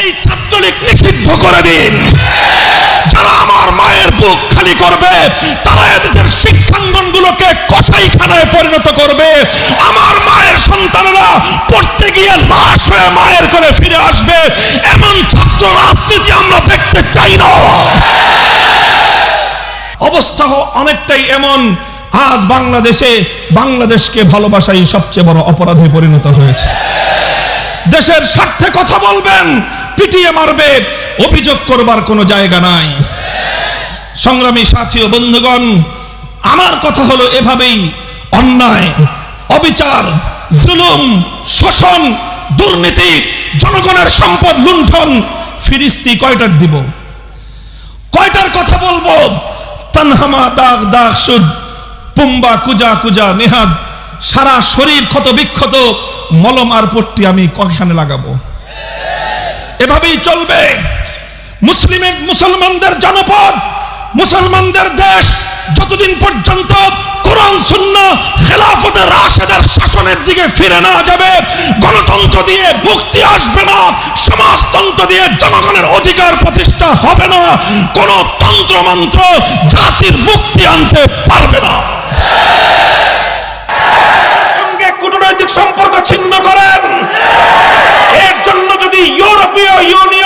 এই ছাত্রলীগ নিষিদ্ধ করে দিন। যারা আমার মায়ের বুক খালি করবে, তারা এদেশের শিক্ষাঙ্গনগুলোকে কসাইখানায় পরিণত করবে। আমার মায়ের সন্তানেরা পড়তে গিয়ে লাশ হয়ে মায়ের করে ফিরে আসবে। এমন ছাত্র রাজনীতি আমরা দেখতে চাই না। অবস্থা অনেকটাই এমন। আজ বাংলাদেশে বাংলাদেশকে ভালোবাসাই সবচেয়ে বড় অপরাধে পরিণত হয়েছে। দেশের স্বার্থে কথা বলবেন পিটিয়ে মারবে। অভিযোগ করবার কোনো জায়গা নাই। সংগ্রামী সাথী ও বন্ধুগণ, আমার কথা হলো এভাবেই। অন্যায়, অবিচার, জুলুম, শোষণ, দুর্নীতি, জনগণের সম্পদ লুণ্ঠন, ফিরিস্তি কয়টার দিব? কয়টার কথা বলব? তানহামা, দাগ দাগ, সুদ, পুম্বা, কুজা কুজা নেহাদ সারা শরীর ক্ষত বিক্ষত মলম আর পট্টি আমি কখানে লাগাবো। এভাবেই চলবে। মুসলিমের মুসলমানদের জনপদ, মুসলমানদের দেশ যতদিন পর্যন্ত কোরআন শূন্য খেলাফতের রাশেদের শাসনের দিকে ফিরে না যাবে, গণতন্ত্র দিয়ে মুক্তি আসবে না, সমাজতন্ত্র দিয়ে জনগণের অধিকার প্রতিষ্ঠা হবে না, কোন তন্ত্রমন্ত্র জাতির মুক্তি আনতে পারবে না। কূটনৈতিক সম্পর্ক ছিন্ন করেন। এর জন্য যদি ইউরোপীয় ইউনিয়ন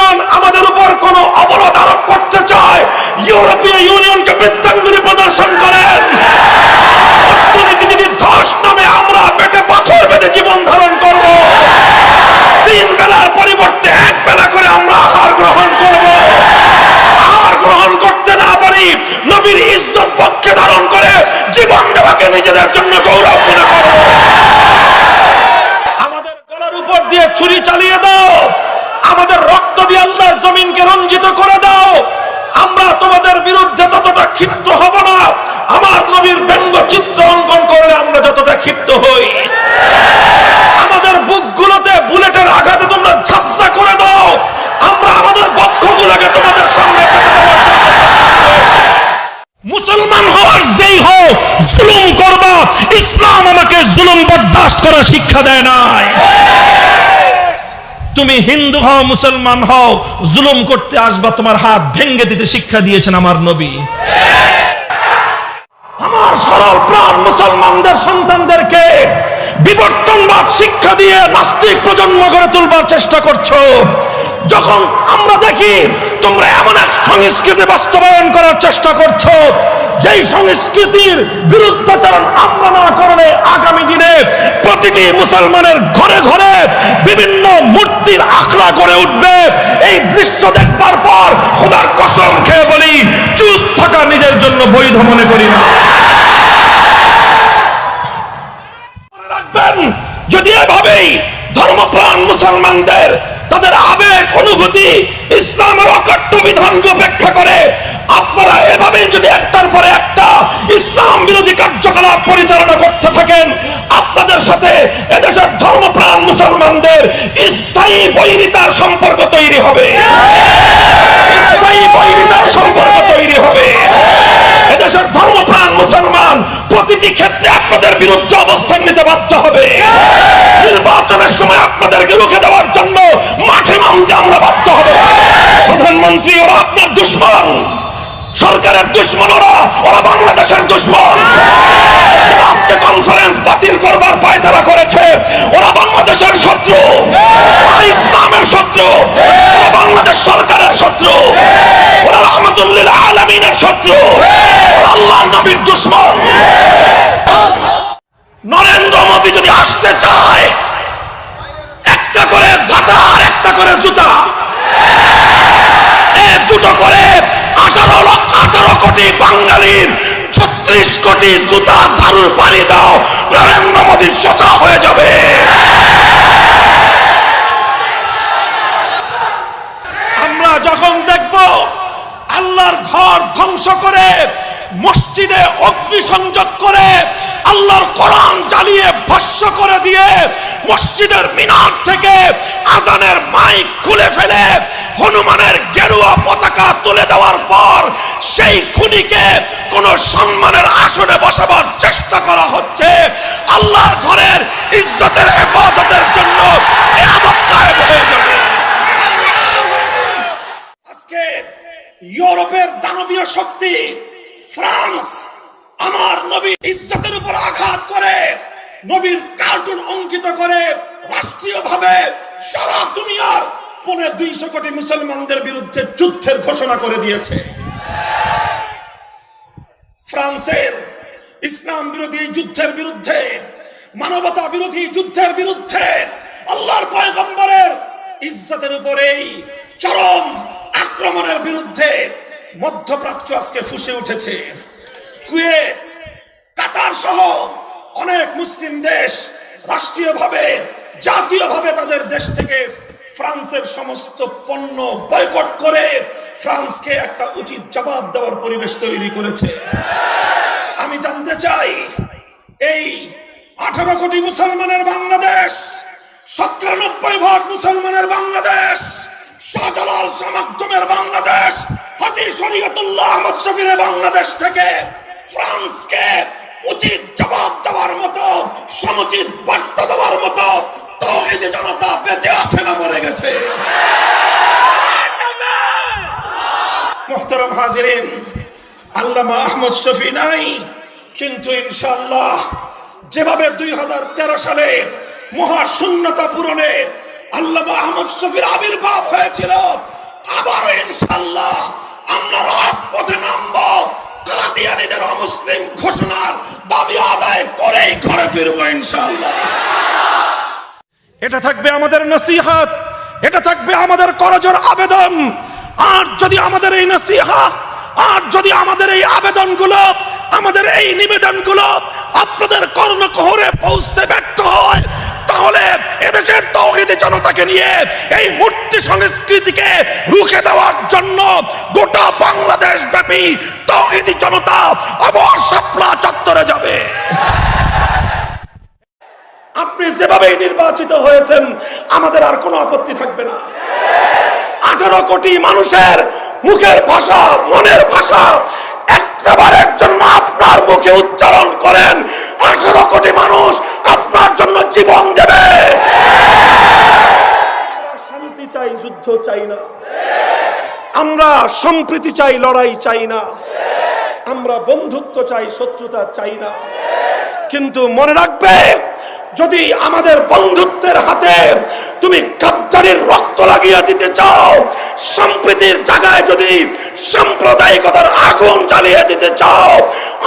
বরদাস্ত শিক্ষা দেয় নাই। তুমি হিন্দু হও, মুসলমান হও, জুলুম করতে আসবা, তোমার হাত ভেঙ্গে দিতে শিক্ষা দিয়েছেন আমার নবী। আমার সরল প্রাণ মুসলমানদের সন্তানদেরকে বিবর্তনবাদ শিক্ষা দিয়ে নাস্তিক প্রজন্ম গড়ে তুলবার চেষ্টা করছ। যখন আমরা দেখি সংস্কৃতি বাস্তবায়ন করার চেষ্টা করছ। যেই সংস্কৃতির বিরুদ্ধাচরণ আমরা না করলে আগামী দিনে প্রতিটি মুসলমানের ঘরে ঘরে বিভিন্ন মূর্তির আখড়া করে উঠবে। এই দৃশ্য দেখবার পর তৈরি হবে। সম্পর্ক তৈরি হবে। এদেশের মুসলমান প্রতিটি ক্ষেত্রে আপনাদের বিরুদ্ধে অবস্থান নিতে বাধ্য হবে। নির্বাচনের সময় আপনাদেরকে রুখে দেওয়ার জন্য মাঠে নামতে আমরা বাধ্য হবে। প্রধানমন্ত্রী ওরা আপনার দুশ্মন। সরকারের দুশ্মন ওরা বাংলাদেশের দুশ্মন। আজকে কনফারেন্স বাতিল করবার পায়তারা করেছে, ওরা বাংলাদেশের শত্রু। ইসলামের শত্রু। ওরা বাংলাদেশ সরকারের শত্রু। ওরা ছত্রিশ কোটি জুতা পানি দাও, নরেন্দ্র মোদী সোজা হয়ে যাবে। আমরা যখন দেখব আল্লাহর ঘর ধ্বংস করে, মসজিদে অগ্নিসংযোগ করে, আল্লাহর কোরআন জ্বালিয়ে ভস্য করে দিয়ে মসজিদের মিনার থেকে আজানের মাইক খুলে ফেলে, হনুমানের গেরুয়া পতাকা তুলে দেওয়ার পর সেই খুনিকে সম্মানের আসনে বসাবার চেষ্টা করা হচ্ছে। আল্লাহর ঘরের ইজ্জতের হেফাজতের জন্য ইউরোপের দানবীয় শক্তি ফ্রান্স আমার নবী ইজ্জতের উপর আঘাত করে, নবীর কার্টুন অঙ্কিত করে, রাষ্ট্রীয়ভাবে সারা দুনিয়ার পনে দুইশো কোটি মুসলমানদের বিরুদ্ধে যুদ্ধের ঘোষণা করে দিয়েছে। ফ্রান্সের ইসলাম বিরোধী যুদ্ধের বিরুদ্ধে, মানবতা বিরোধী যুদ্ধের বিরুদ্ধে আল্লাহর পয়গম্বরের ইজ্জতের উপরেই চরম আক্রমণের বিরুদ্ধে মধ্যপ্রাচ্য আজকে ফুসে উঠেছে। কুয়েত, কাতার সহ অনেক মুসলিম দেশ রাষ্ট্রীয়ভাবে, জাতীয়ভাবে তাদের দেশ থেকে ফ্রান্সের সমস্ত পণ্য বয়কট করে ফ্রান্সকে একটা উচিত জবাব দেওয়ার পরিবেশ তৈরি করেছে। আমি জানতে চাই, এই আঠারো কোটি মুসলমানের বাংলাদেশ, সত্তরানব্বই ভাগ মুসলমানের বাংলাদেশ, শাহজালাল সামাক্তমের বাংলাদেশ হাসি শরীয়তুল্লাহ আহমদ শফিরের বাংলাদেশ থেকে ফ্রান্সকে উচিত জবাব দেওয়ার মতো, সমুচিত বার্তা দেওয়ার মতো তৌহিদি জনতা বেঁচে আছে না মরে গেছে? মোহতারাম হাজিরিন, আল্লামা আহমদ শফি নাই, কিন্তু ইনশাল্লাহ যেভাবে দুই হাজার তেরো সালে মহাশূন্যতা পূরণে আল্লামা আহমদ শফির আবির্ভাব হয়েছিল, আবারও ইনশাল্লাহ আমরা রাজপথে নামব। কাদিয়ানিদের অমুসলিম ঘোষণার দাবি আদায় করেই ঘরে ফিরবো ইনশাল্লাহ এটা থাকবে আমাদের নসিহাত, এটা থাকবে আমাদের করজোর আবেদন। আর যদি আমাদের এই নসিহা, আর যদি আমাদের এই আবেদনগুলো, আমাদের এই নিবেদনগুলো আপনাদের কর্ণকহরে পৌঁছতে ব্যর্থ হয়, তাহলে এদেশের তৌহিদি জনতাকে নিয়ে এই মূর্তি সংস্কৃতিকে রুখে দেওয়ার জন্য গোটা বাংলাদেশ ব্যাপী তৌহিদি জনতা আবার আপনি নির্বাচিত হয়েছেন, আমাদের আর কোনো আপত্তি থাকবে না। আঠারো কোটি মানুষের মুখের ভাষা, মনের ভাষা একবারের জন্য আপনার মুখে উচ্চারণ করেন, আঠারো কোটি মানুষ আপনার জন্য জীবন দেবে। শান্তি চাই, যুদ্ধ চাই না। আমরা সম্প্রীতি চাই, লড়াই চাই না। আমরা বন্ধুত্ব চাই, শত্রুতা চাই না। কিন্তু মনে রাখবে, যদি আমাদের বন্ধুত্বের হাতে তুমি গাদ্দারির রক্ত লাগিয়ে দিতে চাও, সম্প্রীতির জায়গায় যদি সাম্প্রদায়িকতার আগুন জ্বালিয়ে দিতে চাও,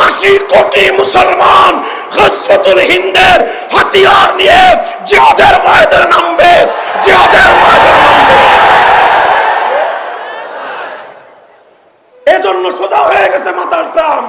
আশি কোটি মুসলমান হজরতুল হিন্দের হাতিয়ার নিয়ে জিহাদের ময়দানে নামবে, জিহাদের ময়দানে নামবে। এজন্য সোজা হয়ে গেছে মাতার ট্রাম